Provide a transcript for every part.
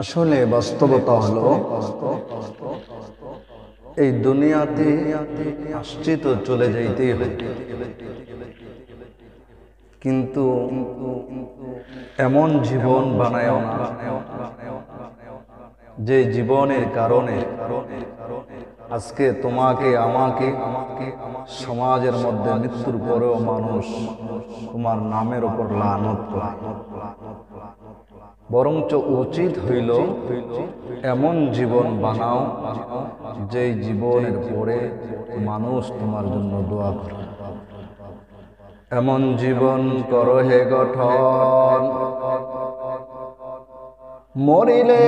আসলে বাস্তবতা হলো, এই দুনিয়াতে আসছি তো চলে যাইতেই হবে। কিন্তু এমন জীবন বানায় যে জীবনের কারণে আজকে তোমাকে, আমাকে, সমাজের মধ্যে মৃত্যুর পরেও মানুষ তোমার নামের উপর লানত করে। বরঞ্চ উচিত হইল এমন জীবন বানাও যে জীবনের পরে মানুষ তোমার জন্য দোয়া করে। এমন জীবন করো হে গঠন। মরিলে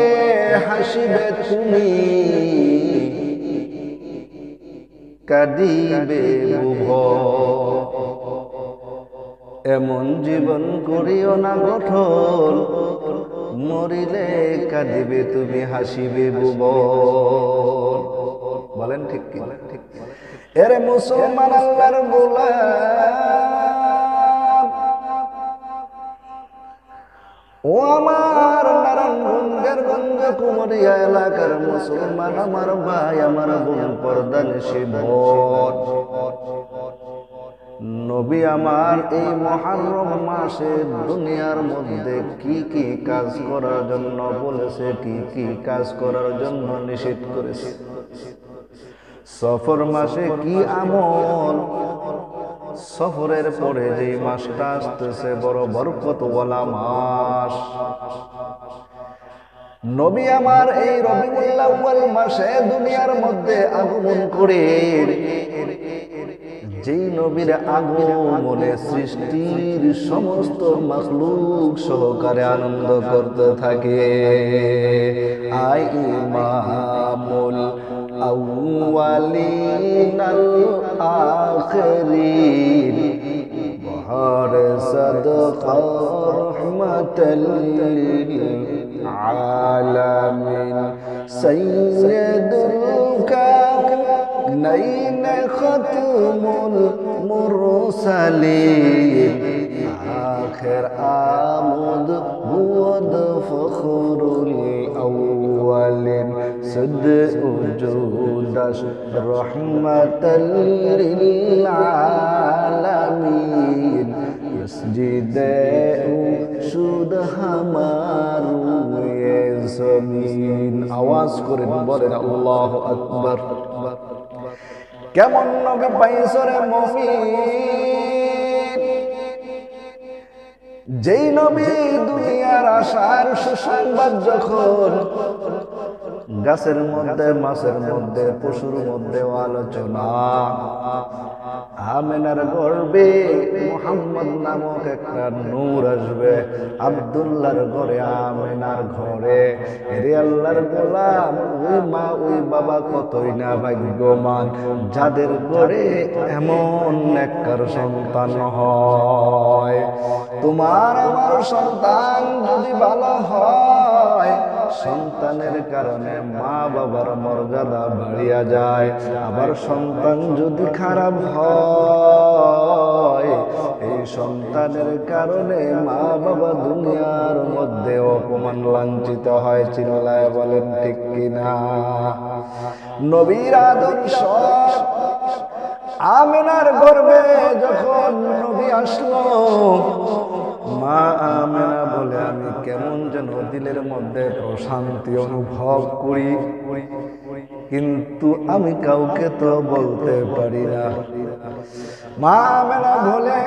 হাসিবে তুমি, কাঁদিবে এমন জীবন করিও না গঠন মরিলে কাঁদিবে তুমি, হাসিবে বুব বলেন ঠিক কি? ঠিক এরে মুসলমান আল্লাহর গোলাম। ও আমার নারায়ণগঞ্জের গঞ্জ কুমরিয়া এলাকার মুসলমান, আমার ভাই, আমার বোন, পর্দা শিব নবী আমার এই মহারম মাসে দুনিয়ার মধ্যে কি কি কাজ করার জন্য বলেছে, কি কি কাজ করার জন্য নিষেধ করেছে? সফর মাসে কি আমল? সফরের পরে যে মাসটা আসতেছে, বড় বরকতওয়ালা মাস। নবী আমার এই রবিউল আউয়াল মাসে দুনিয়ার মধ্যে আগমন করে যেই নবীর আগমনে সৃষ্টির সমস্ত মাখলুক সহকারে আনন্দ করতে থাকে। আই ইমামুল আউয়ালিন আল আখিরিন। বহর সাদকা রহমাতাল আলামিন। সাইয়্যিদুল কাউনাইন খতমুল মুরসালিন আখির আমুদ বুদ ফখরুল আউয়ালিন সদ উজুদাস রহমাতাল লিল আলামিন মসজিদে শুদ হামারু জমিন আওয়াজ করে বলেন আল্লাহু আকবার কেমন নবী পাইছরে মফি যেই নবী দুনিয়ার আশার সুসংবাদ যখন গাছের মধ্যে, মাছের মধ্যে, পশুর মধ্যে আলোচনা আমেনার মোহাম্মদ নামক একটা নূর আসবে। ঘরে, আমেনার ঘরে। আল্লাহর গোলাম, ওই মা, ওই বাবা কতই না ভাগ্যমান। যাদের ঘরে এমন একটার সন্তান হয়। তোমার আমার সন্তান যদি ভালো হয়, সন্তানের কারণে মা বাবার মর্যাদা বাড়িয়া যায়। আবার সন্তান যদি খারাপ হয় এই সন্তানের কারণে মা বাবা দুনিয়ার মধ্যে অপমান লাঞ্ছিত হয়, চিল্লায় বলেন, ঠিক কিনা নবীর আদর্শ, আমিনার গর্বে যখন নবী আসলো, মা আমেনা বলে, আমি কেমন যেন দিলের মধ্যে প্রশান্তি অনুভব করি, কিন্তু আমি কাউকে তো বলতে পারি না। মা আমেনা বলে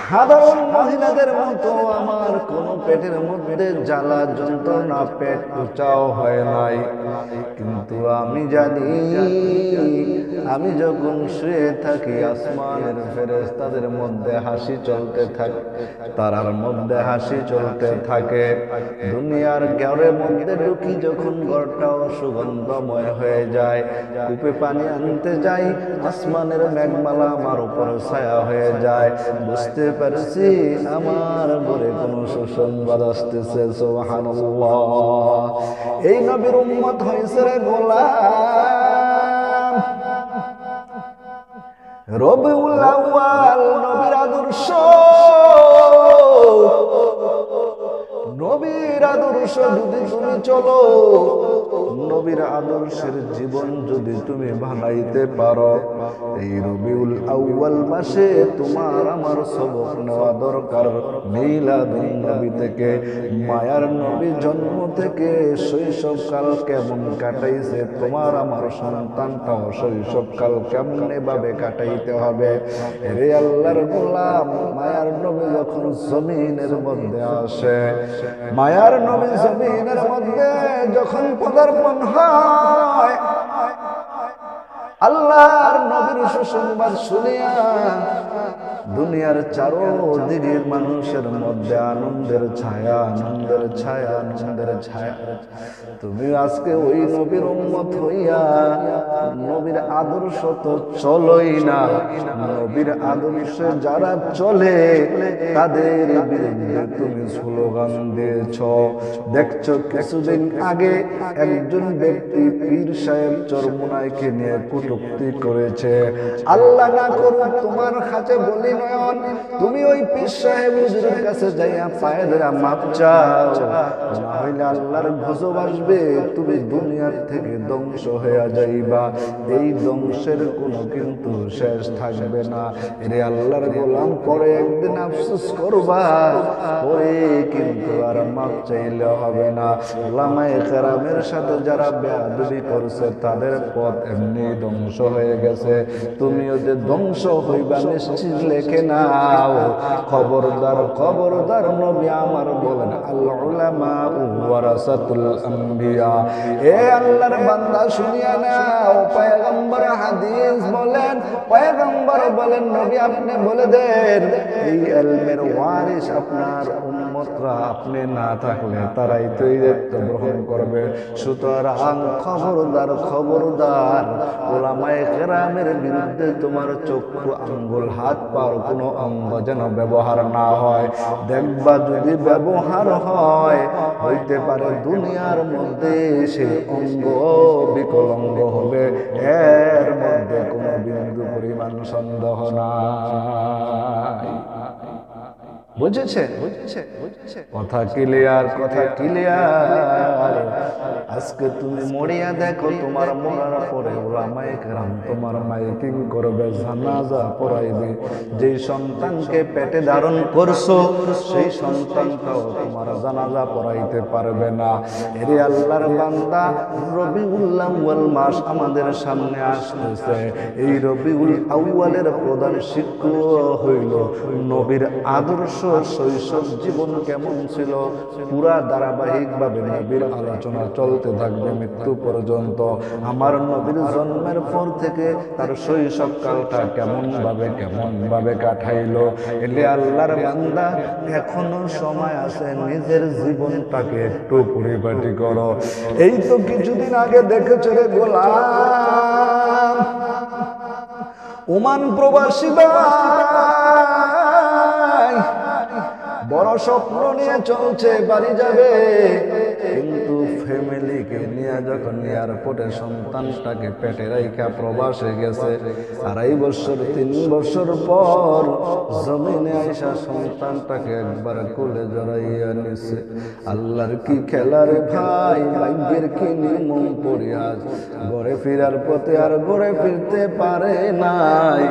সাধারণ মহিলাদের মতো আমার কোনো পেটের মধ্যে জ্বালা যন্ত্রণা, পেট উচাও হয় নাই। কিন্তু আমি জানি আমি যখন শুয়ে থাকি, আসমানের ফেরেস তাদের মধ্যে হাসি চলতে থাকে, তারার মধ্যে হাসি চলতে থাকে। দুনিয়ার ঘরের মধ্যে ঢুকি যখন ঘরটাও সুগন্ধময় হয়ে যায়। কূপে পানি আনতে যাই, আসমানের মেঘমালা আমার উপর ছায়া হয়ে যায়। বুঝতে পারছি আমার ঘরে কোনো সুসংবাদ আসতেছে সোহান এই নবীর উম্মত হয়েছে রে গোলাম। রবিউল আউয়াল নবীর আদর্শ। নবী নবীর আদর্শ যদি তুমি চলো নবীর আদর্শের জীবন যদি তুমি বানাইতে পারো, এই রবিউল আউয়াল মাসে তোমার আমার সবক নেওয়া দরকার। মিলাদুন নবী থেকে, মায়ার নবী জন্ম থেকে শৈশবকাল কেমন কাটাইছে, তোমার আমার সন্তানটাও শৈশবকাল কেমনে ভাবে কাটাইতে হবে? রে আল্লাহর গোলাম, মায়ার নবী যখন জমিনের মধ্যে আসে, মায়ার নবী জমিনের মধ্যে যখন পদার্পণ হয় আল্লাহর নবীর সুসংবাদ শুনিয়া দুনিয়ার চারোদিকের মানুষের মধ্যে আনন্দের ছায়া আনন্দের ছায়া আনন্দের ছায়া। তুমি আজকে ওই নবীর উম্মত হইয়া নবীর আদর্শ তো চলোই না। নবীর আদর্শে যারা চলে, তাদের বিরুদ্ধে তুমি স্লোগান দিয়েছ। দেখছ কিছুদিন আগে একজন ব্যক্তি পীর সাহেব চরমুনাইকে নিয়ে কটুক্তি করেছে। আল্লাহ না করুক তোমার কাছে বলি নয়ন, তুমি ওই পীর সাহেব হুজুরের কাছে যাইয়া পায়ে মাপ চাও। না হইলে আল্লাহর গজব আসবে, তুমি দুনিয়ার থেকে ধ্বংস হয়ে যাইবা। এই ধ্বংসের কোনো কিন্তু শেষ থাকবে না। এরে আল্লাহর গোলাম পরে একদিন আফসোস করবা, পরে কিন্তু আর মাপ চাইলে হবে না। লামায়ে কেরামের সাথে যারা বেয়াদবি করছে, তাদের পথ এমনি ধ্বংস হয়ে গেছে। তুমিও যে ধ্বংস হইবা নিশ্চিত লেখে নাও। খবরদার খবরদার নবী আমার বলেন এ আল্লাহর বান্দা শুনিয়া নাও, পয়গম্বর হাদিস বলেন, পয়গম্বর বলেন, নবী আপনি বলে দেন, এই ইলমের ওয়ারিস আপনার উম্মতরা আপনি না থাকলে তারাই তো এই দায়িত্ব গ্রহণ করবে। সুতরাং খবরদার খবরদার, ওলামায়ে বিরুদ্ধে তোমার চক্ষু, আঙ্গুল, হাত পার কোনো অঙ্গ যেন ব্যবহার না হয়। দেখবা যদি ব্যবহার হয়, হইতে পারে দুনিয়ার মধ্যে সে অঙ্গ বিকলঙ্গ হবে। এর মধ্যে কোনো বিন্দু পরিমাণ সন্দেহ নাই। বুঝেছে? কথা ক্লিয়ার কথা ক্লিয়ার আজকে তুমি মরিয়া দেখো তোমার মরার পরে ওলামায়ে কেরাম তোমার মাইকিং করবে জানাজা পড়াইবে। যেই সন্তানকে পেটে ধারণ করছ সেই সন্তানটাও তোমার জানাজা পড়াইতে পারবে না। এরে আল্লাহর বান্দা রবিউল আউয়াল মাস আমাদের সামনে আসতেছে। এই রবিউল আউয়ালের প্রধান শিক্ষক হইল নবীর আদর্শ শৈশব জীবন কেমন ছিল, পুরা ধারাবাহিকভাবে নবীর আলোচনা চলতে থাকবে মৃত্যু পর্যন্ত। আমার নবীর জন্মের পর থেকে তার শৈশব কালটা কেমন ভাবে কেমন ভাবে কাটাইলো। এলে আল্লাহর বান্দা এখনও সময় আছে নিজের জীবনটাকে একটু পরিপাটি করো। এই তো কিছুদিন আগে দেখেছ রে গোলাম, ওমান প্রবাসী ভাই। বড় স্বপ্ন নিয়ে চলছে, বাড়ি যাবে। কিন্তু ফ্যামিলিকে নিয়ে যখন এয়ারপোর্টে সন্তানটাকে পেটে রাইখা প্রবাসে গেছে, আড়াই বছর, তিন বছর পর জমিনে আইসা সন্তানটাকে একবার কোলে জড়াইয়া নিছে। আল্লাহর কি খেলার ভাই, ভাগ্যের কি নিমম পড়িয়াজ গড়ে ফিরার পথে আর গড়ে ফিরতে পারে নাই।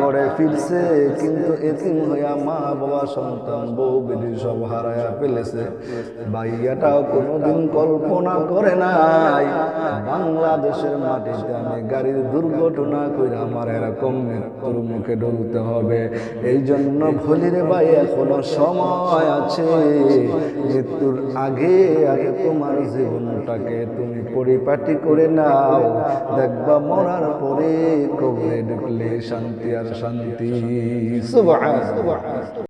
গড়ে ফিরছে, কিন্তু এতিম হইয়া মা বাবা, সন্তান, বউ বিধি সব হারায়া ফেলেছে। ভাইয়াটাও কোনোদিন কল্পনা করে নাই। বাংলাদেশের মাটিতে আমি গাড়ির দুর্ঘটনা করে আমার এরকম মৃত্যুর মুখে ডলতে হবে। এই জন্য ভলিরে ভাই, এখনও সময় আছে। মৃত্যুর আগে আগে তোমার জীবনটাকে তুমি পরিপাটি করে নাও দেখবা মরার পরে কবরে ঢুকলে শান্তি আর শান্তি। সুবহান।